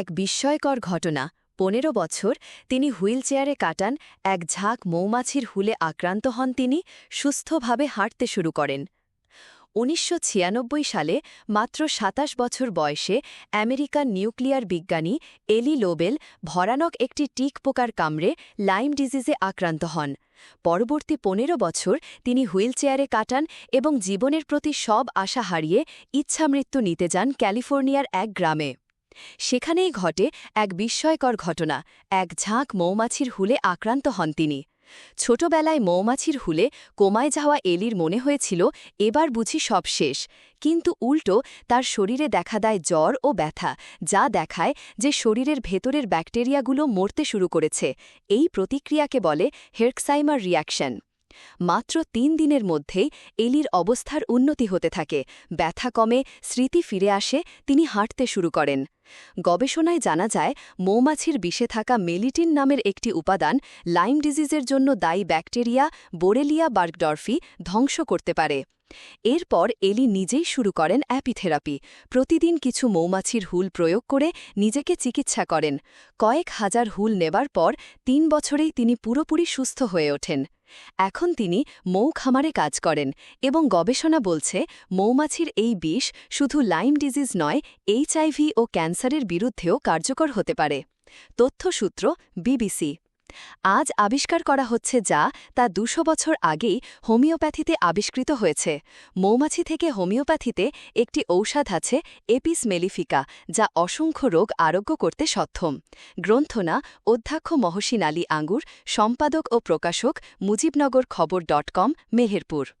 এক বিস্ময়কর ঘটনা। পনেরো বছর তিনি হুইলচেয়ারে কাটান, এক ঝাঁক মৌমাছির হুলে আক্রান্ত হন তিনি, সুস্থভাবে হাঁটতে শুরু করেন। উনিশশো ছিয়ানব্বই সালে মাত্র ২৭ বছর বয়সে আমেরিকান নিউক্লিয়ার বিজ্ঞানী এলি লোবেল ভরানক একটি টিক পোকার কামড়ে লাইম ডিজিজে আক্রান্ত হন। পরবর্তী পনেরো বছর তিনি হুইলচেয়ারে কাটান এবং জীবনের প্রতি সব আশা হারিয়ে ইচ্ছামৃত্যু নিতে যান ক্যালিফোর্নিয়ার এক গ্রামে। সেখানেই ঘটে এক বিস্ময়কর ঘটনা। এক ঝাঁক মৌমাছির হুলে আক্রান্ত হন তিনি। ছোটবেলায় মৌমাছির হুলে কোমায় যাওয়া এলির মনে হয়েছিল, এবার বুঝি সব শেষ। কিন্তু উল্টো তার শরীরে দেখা দেয় জ্বর ও ব্যথা, যা দেখায় যে শরীরের ভেতরের ব্যাকটেরিয়াগুলো মরতে শুরু করেছে। এই প্রতিক্রিয়াকে বলে হেরকসাইমার রিয়াকশন মাত্র তিন দিনের মধ্যেই এলির অবস্থার উন্নতি হতে থাকে। ব্যথা কমে, স্মৃতি ফিরে আসে, তিনি হাঁটতে শুরু করেন। গবেষণায় জানা যায়, মৌমাছির বিষে থাকা মেলিটিন নামের একটি উপাদান লাইম ডিজিজের জন্য দায়ী ব্যাকটেরিয়া বোরেলিয়া বার্গডরফি ধ্বংস করতে পারে। এরপর এলি নিজেই শুরু করেন অ্যাপিথেরাপি। প্রতিদিন কিছু মৌমাছির হুল প্রয়োগ করে নিজেকে চিকিৎসা করেন। কয়েক হাজার হুল নেবার পর তিন বছরেই তিনি পুরোপুরি সুস্থ হয়ে ওঠেন। এখন তিনি মৌ খামারে কাজ করেন এবং গবেষণা বলছে মৌমাছির এই বিষ শুধু লাইম ডিজিজ নয় এইচআইভি ও ক্যান্সারের বিরুদ্ধেও কার্যকর হতে পারে। তথ্যসূত্র বিবিসি। আজ আবিষ্কার করা হচ্ছে যা তা দুশো বছর আগেই হোমিওপ্যাথিতে আবিষ্কৃত হয়েছে। মৌমাছি থেকে হোমিওপ্যাথিতে একটি ঔষধ আছে, এপিস মেলিফিকা, যা অসংখ্য রোগ আরোগ্য করতে সক্ষম। গ্রন্থনা অধ্যক্ষ মহসিন আলী আঙ্গুর, সম্পাদক ও প্রকাশক মুজিবনগর খবর ডট কম, মেহেরপুর।